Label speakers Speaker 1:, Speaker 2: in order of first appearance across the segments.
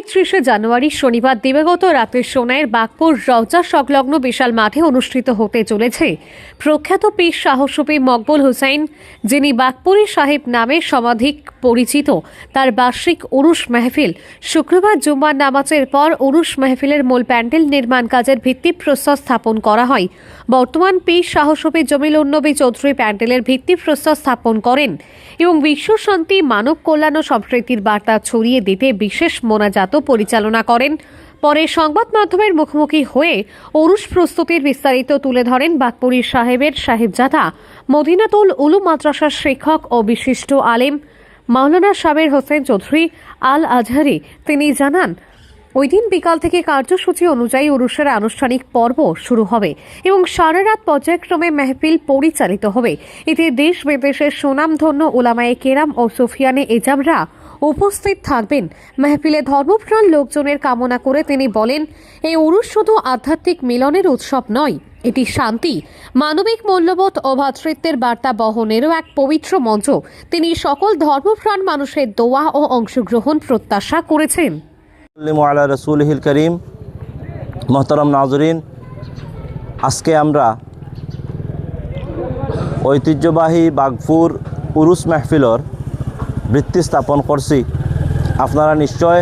Speaker 1: একত্রিশে জানুয়ারি শনিবার দিবাগত রাতে সোনাইয়ের বাগপুর রওজা সংলগ্ন বিশাল মাঠে অনুষ্ঠিত হতে চলেছে। প্রখ্যাত পীর সাহসপী মকবুল হুসাইন যিনি বাগপুরী সাহেব নামে সমাধিক পরিচিত, তার বার্ষিক উরুশ মেহফিল শুক্রবার জুম্মার নামাজের পর উরুশ মেহফিলের মূল প্যান্ডেল নির্মাণ কাজের ভিত্তিপ্রস্তর স্থাপন করা হয়। বর্তমান পীর সাহসপী জমিল উন্নবী চৌধুরী প্যান্ডেলের ভিত্তিপ্রস্তর স্থাপন করেন এবং বিশ্ব শান্তি মানব কল্যাণ ও সম্প্রীতির বার্তা ছড়িয়ে দিতে বিশেষ মোনাজাত পরিচালনা করেন। পরে সংবাদ মাধ্যমের মুখোমুখি হয়ে অরুষ প্রস্তুতির বিস্তারিত তুলে ধরেন বাগপুরী সাহেবের সাহেবজাদা মদিনাতুল উলু মাদ্রাসার শিক্ষক ও বিশিষ্ট আলেম। মাওলানা সাবের হোসেন চৌধুরী আল আজহারি তিনি জানান, ওই দিন বিকাল থেকে কার্যসূচি অনুযায়ী উরুষের আনুষ্ঠানিক পর্ব শুরু হবে এবং সারা রাত পর্যায়ক্রমে মেহফিল পরিচালিত হবে। এতে দেশ বিদেশের সুনামধন্য ওলামায়ে কেরাম ও সুফিয়ানে এজামরা উপস্থিত থাকবেন। মেহফিলে ধর্মপ্রাণ লোকজনের কামনা করে তিনি বলেন, এই উরুষ শুধু আধ্যাত্মিক মিলনের উৎসব নয়, এটি শান্তি, মানবিক মূল্যবোধ ও ভ্রাতৃত্বের বার্তা বহনেরও এক পবিত্র মঞ্চ। তিনি সকল ধর্মপ্রাণ মানুষের দোয়া ও অংশগ্রহণ প্রত্যাশা করেছেন।
Speaker 2: আলা করিম নাজরিন, আজকে আমরা ঐতিহ্যবাহী বাগপুর উরুস মেহফিলর বৃত্তি স্থাপন করছি, আপনারা নিশ্চয়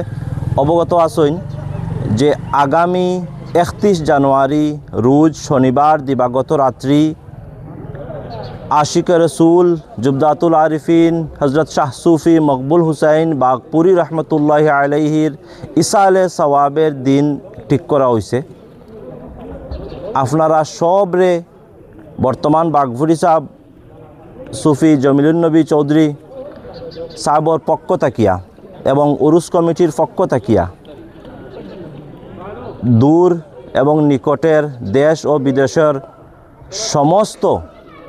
Speaker 2: অবগত আছেন যে আগামী একত্রিশ জানুয়ারি, রোজ শনিবার দিবাগত রাত্রি আশিক রসুল জুবদাতুল আরিফিন হজরত শাহ সুফি মকবুল হুসাইন বাগপুরি রহমতুল্লাহ আলহির ইসালে সওয়াবের দিন ঠিক করা হয়েছে আপনারা সবরে বর্তমান বাগপুরি সাহ সুফি জমিলুন্নবী চৌধুরী সাহবর পক্ষ তাকিয়া এবং উরুস কমিটির পক্ষ তাকিয়া। দূর এবং নিকটের দেশ ও বিদেশের সমস্ত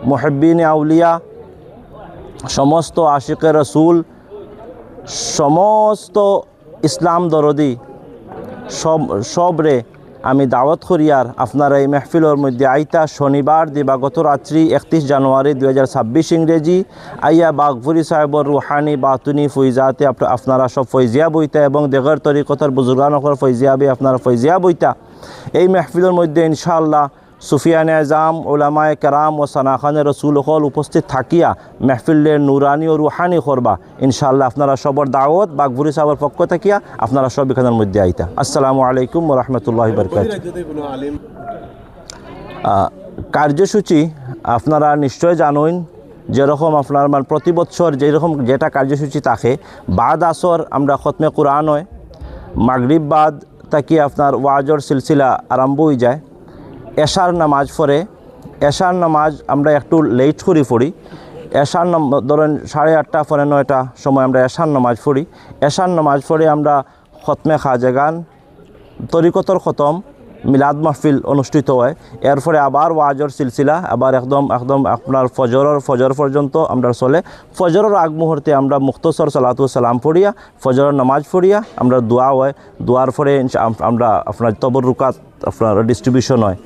Speaker 2: মুহব্বিন আউলিয়া, সমস্ত আশিকের রসুল, সমস্ত ইসলাম দরদি সব সবরে আমি দাওয়াত করিয়ার আপনারা এই মেহফিলর মধ্যে আইতা শনিবার দিবাগত রাত্রি একত্রিশ জানুয়ারি দুই হাজার ছাব্বিশ ইংরেজি আইয়া বাঘভুরি সাহেবর রুহানি বাতুনি ফৈজাতে আপ- আপনারা সব ফৈজিয়া বইতা এবং দেগর তরিকতার বুজুর্গানকর ফৈজিয়াবি আপনারা ফৈজিয়া বইতা। এই মেহফিলের মধ্যে ইনশাআল্লাহ সুফিয়ান আজাম, ওলামায় কেরাম ও সানাখানের রসুল হল উপস্থিত থাকিয়া মেহফিলের নুরানি ও রুহানি করবা। ইনশাআল্লাহ আপনারা সবর দাওয়াত বাগভুরি সাহর পক্ষ থাকিয়া আপনারা সব এখানের মধ্যে আইতা। আসসালামু আলাইকুম রহমতুল্লাহ বরকাত কার্যসূচি আপনারা নিশ্চয় জানুন যেরকম আপনার মানে প্রতি বছর যেরকম যেটা কার্যসূচি থাকে, বাদ আসর আমরা খতমে কোরআন হয়, মাগরিব বাদ তাকি আপনার ওয়াজর সিলসিলা আরম্ভ হয়ে যায়। এশার নামাজ পড়ে। এশার নামাজ আমরা একটু লেট করে পড়ি। এশার নাম, ধরেন সাড়ে আটটা পরে নয়টা সময় আমরা এশার নামাজ পড়ি। এশার নামাজ পড়ে আমরা খতমে খাজেগান তরিকতর খতম, মিলাদ মাহফিল অনুষ্ঠিত হয়। এরপরে আবার ওয়াজর সিলসিলা, আবার একদম একদম আপনার ফজরের, ফজর পর্যন্ত আমরা চলে। ফজরের আগ মুহূর্তে আমরা মুক্তসর সালাতু সালাম পড়িয়া, ফজরের নামাজ পড়িয়া আমরা দোয়া হয়। দোয়ার পরে আমরা আপনার তবরুকাত আপনার ডিস্ট্রিবিউশন হয়।